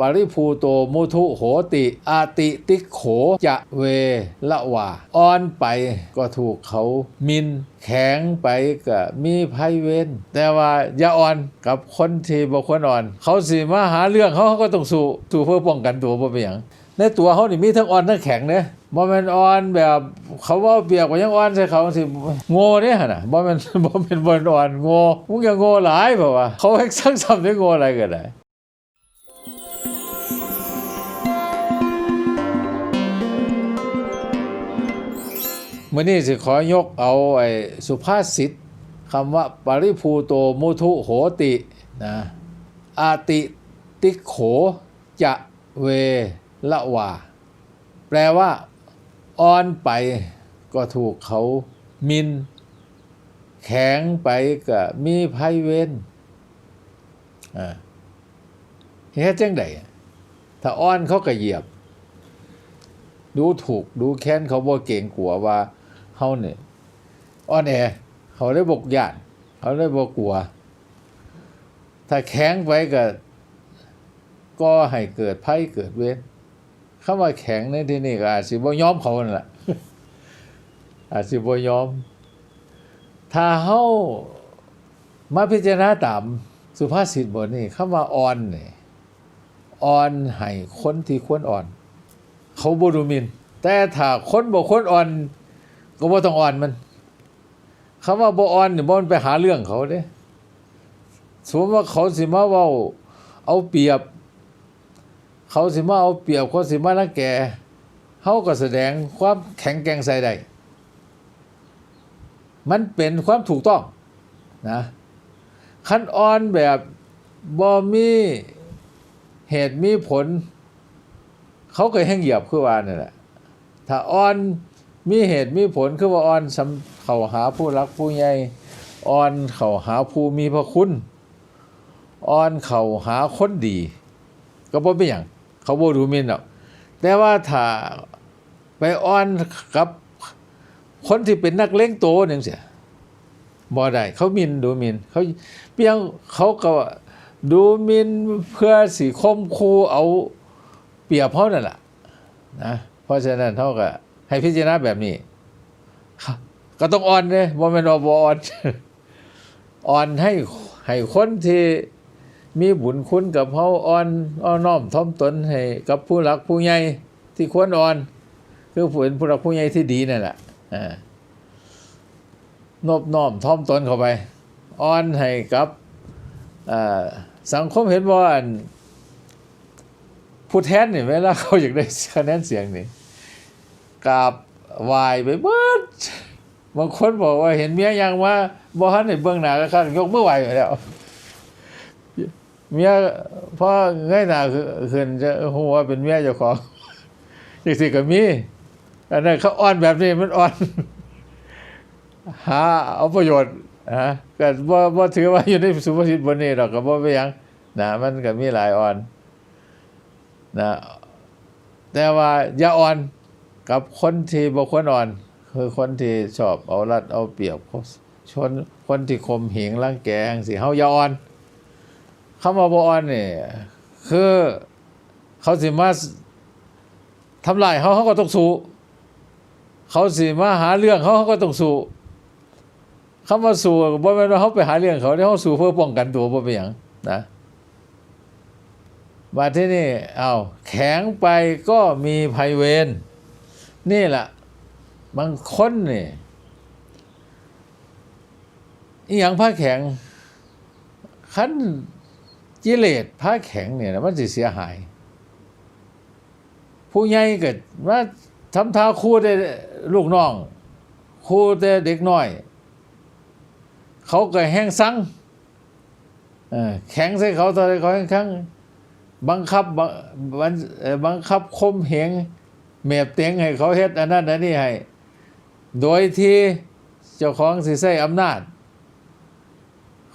ปริภูโตมุทุโหติ อาติติโขจะเวละวาอ่อนไปก็ถูกเขามินแข็งไปก็มีภัยเวรแต่ว่าอย่าอ่อนกับคนที่บ่ควรอ่อน เขาสิมาหาเรื่องเขาเขาก็ต้องสู้สู้เพื่อป้องกันตัวบ่เป็นหยังในตัวเขานี่มีทั้งอ่อนทั้งแข็งเด้บ่แม่นอ่อนแบบเขาว่าเปียกกว่ายังอ่อนใส่เขาสิโง่เด้หั่นน่ะบ่แม่นบ่แม่นบ่อ่อนโง่มึงอย่าโง่หลายบ่ว่าเขาให้สังสำได้โง่อะไรก็ได้ มื่อนี้สิขอยกเอาไอ้สุภาษิตคำว่าปริภูโตมุทุโหตินะอาติติโขจะเวละวาแปลว่าอ่อนไปก็ถูกเขามิน แข็งไปก็มีภัยเวรอ่าเฮ็ดจังไดถ้าอ่อนเขาก็เหยียบ ดูถูกดูแค้นเขาบ่เก่งกลัวว่า เฮาเนี่ยอ่อนแอเขาได้บกยานเขาได้บ่กลัว ถ้าแข็งไปก็ก็ให้เกิดภัยเกิดเวรคำว่าแข็งในที่นี้ก็อาจสิบ่ยอมเขานั่นล่ะอาจสิบ่ยอม ถ้าเฮามาพิจารณาตามสุภาษิตบทนี้คำว่าอ่อนนี่อ่อนให้คนที่ควรอ่อน เขาบ่ดูมิน แต่ถ้าคนบ่คนอ่อน ก็บ่าต้องอ่อนมันคำว่าบ่อ่อนเนี่ยบ่มันไปหาเรื่องเขาเด้สมมติว่าเขาสิมาเว้าเอาเปรียบ เขาสิมาเอาเปรียบเขาสิมารังแกเฮาก็แสดงความแข็งแกร่งใส่ได้มันเป็นความถูกต้องนะคันอ่อนแบบบ่มีเหตุมีผล เขาเคยแห้งเหยียบคือว่านี่แหละถ้าอ่อน มีเหตุมีผลคือว่าอ่อนสำเข้าหาผู้รักผู้ใหญ่อ่อนเข้าหาผู้มีพระคุณอ่อนเข้าหาคนดี ก็บ่เป็นหยังเขาบ่ดูมินหรอกแต่ว่าถ้าไปอ่อนกับคนที่เป็นนักเลงโตนึงเสียบ่ได้เขามินดูมินเขาเพียงเขาก็ดูมินเพื่อสิคมคูเอาเปรียบเขานั่นแหละนะเพราะฉะนั้นเท่ากับ ให้พิจารณาแบบนี้ ก็ต้องอ่อนเลยบ่แม่นว่าบ่อ่อนอ่อนให้ให้คนที่มีบุญคุณกับเขาอ่อนอ้อนน้อมถ่อมตนให้กับผู้หลักผู้ใหญ่ที่ควรอ่อน คือผู้เป็นผู้หลักผู้ใหญ่ที่ดีนั่นแหละนอบน้อมถ่อมตนเข้าไปอ่อนให้กับสังคมเห็นว่าผู้แทนเนี่ยเวลาเขาอยากได้คะแนนเสียงนี่ กราบวายไปเบิดบางคนบอกว่าเห็นเมียยังว่าบ่ฮันในเบื้องหน้าก็คันยกมือไหวไปแล้วเมียพ่อเงยหน้าขึ้นจะหัวเป็นเมียเจ้าของอย่างสิก็มีอันนั้นเขาอ่อนแบบนี้มันอ่อน หาเอาประโยชน์ฮะก็บ่บ่ถือว่าอยู่ในสุภาษิตบนนี้หรอกก็บ่ไปยังนะมันก็มีหลายอ่อนนะแต่ว่าอย่าอ่อน กับคนที่บ่ควรอ่อน คือคนที่ชอบเอารัดเอาเปรียบชนคนที่ข่มเหงรังแกงสิเฮายอนคำว่าบ่อ่อนนี่คือเขาสิมาทำลายเขาเขาก็ต้องสู้เขาสิมาหาเรื่องเขาเขาก็ต้องสู้คำว่าสู้บ่แม่นว่าเขาไปหาเรื่องเขาเดี๋ยเขาสู้เพื่อป้องกันตัวบ่เป็นหยังนะมาที่นี่เอาแข็งไปก็มีภัยเวร นี่แหละบางคนนี่อีหยังผ้าแข็งขั้นกิเลสผ้าแข็งเนี่ยนะมันสิเสียหาย ผู้ใหญ่เกิดว่าทำท่าคู่ได้ลูกน้อง คู่แต่เด็กน้อย เขาเก็แห้งซังแข็งใส่เขาตอนเขาแห้งซังบังคับบังบังคับคมเหง เมียบเตียงให้เขาเฮ็ดอันนั้นอันนี้ให้ โดยที่เจ้าของสิใช้อำนาจ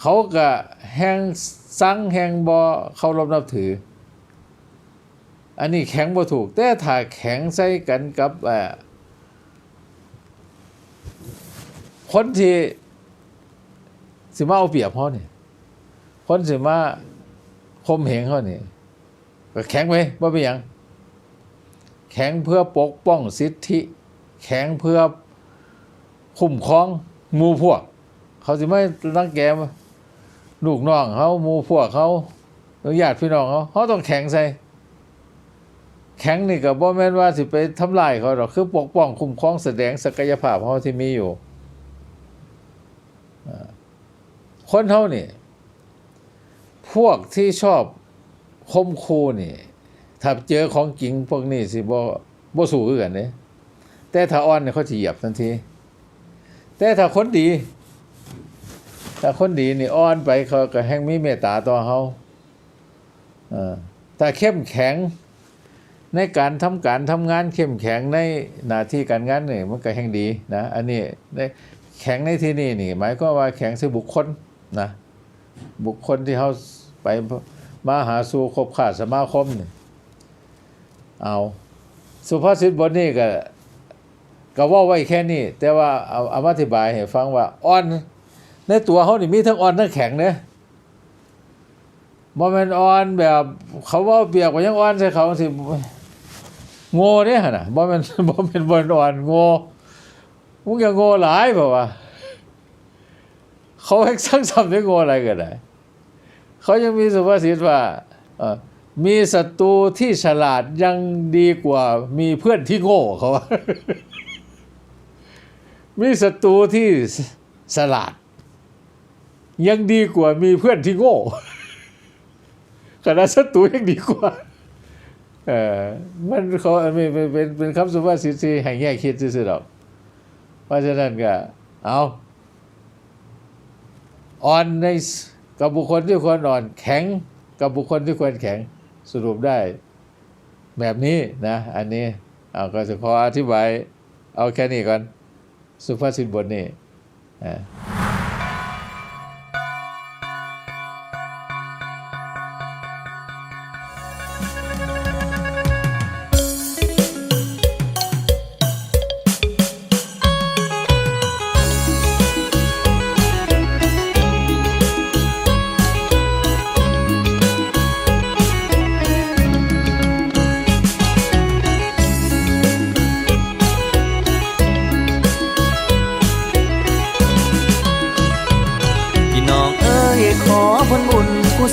เขาก็แห่งสังแห่งบ่เคารพนับถือ อันนี้แข็งบ่ถูก แต่ถ้าแข็งใส่กันกับคนที่สิมาเอาเปรียบเขาเนี่ยคนสิมาคมเหงเขานี่ก็แข็งไว้บ่เป็นหยัง แข็งเพื่อปกป้องสิทธิ แข็งเพื่อคุ้มครองมูพวก เขาสิไม่รังแกลูกน้องเขามูพวกเขาหรือญาติพี่น้องเขาเขาต้องแข็งใส่แข็งนี่ก็บ่แม่นว่าสิไปทำลายเขาหรอกคือปกป้องคุ้มครองแสดงศักยภาพเขาที่มีอยู่คนเฮานี่ พวกที่ชอบคมคูนี่ ถ้าเจอของจริงพวกนี้สิบ่บ่สู้คือกันเด้แต่ถ้าอ่อนเนี่ยเขาสิเหยียบทันที แต่ถ้าคนดี ถ้าคนดีนี่อ่อนไปเขาก็แห่งมีเมตตาต่อเขาอถ้าเข้มแข็งในการทำการทำงานเข้มแข็งในหน้าที่การงานนี่มันก็แห่งดีนะอันนี้ในแข็งในที่นี่นี่หมายก็ว่าแข็งคือบุคคลนะบุคคลที่เขาไปมาหาสู่คบขาสมาคมนี่ เอาสุภาษิตบทนี้ก็ก็ว่าไว้แค่นี้ แต่ว่าเอาเอามาอธิบายให้ฟังว่าอ่อนในตัวเขานี่มีทั้งอ่อนทั้งแข็งเนี่ยบ่แม่นอ่อนแบบเขาว่าเปียกว่ายังอ่อนใส่เขาสิโง่เนี่ยนะบ่แม่นบ่แม่นบ่อ่อนโง่มึงอย่าโง่หลายเปล่าวะเขาให้สร้างสรรค์ได้โง่อะไรก็ได้เขายังมีสุภาษิตว่าเออ มีศัตรูที่ฉลาดยังดีกว่ามีเพื่อนที่โง่เขาว่ามีศัตรูที่ฉลาด ยังดีกว่ามีเพื่อนที่โง่ขณะศัตรูยังดีกว่า เออมันเขาไม่เป็นเป็นคำสุภาษิตที่ให้แง่คิดซื่อๆดอกเพราะฉะนั้นก็ เอาอ่อนในกับบุคคลที่ควรอ่อนแข็งกับบุคคลที่ควรแข็ง สรุปได้แบบนี้นะ อันนี้เอาก็จะขออธิบายเอาแค่นี้ก่อน สุภาษิตบทนี้อ่า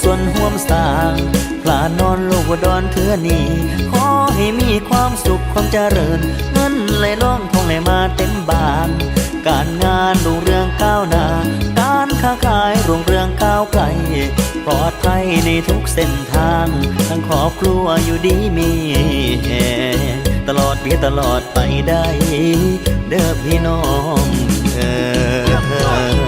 บุญกุศลห่วมสร้างพลานอนลูกอุดรเทือนีขอให้มีความสุขความเจริญ เงินไหลล่องทองไหลมาเต็มบาน การงานรุ่งเรืองก้าวหน้า การค้าขายรุ่งเรืองก้าวไกลปลอดภัยในทุกเส้นทาง ทั้งครอบครัวอยู่ดีมีแฮตลอดปีตลอดไปได้ เด้อพี่น้องเออ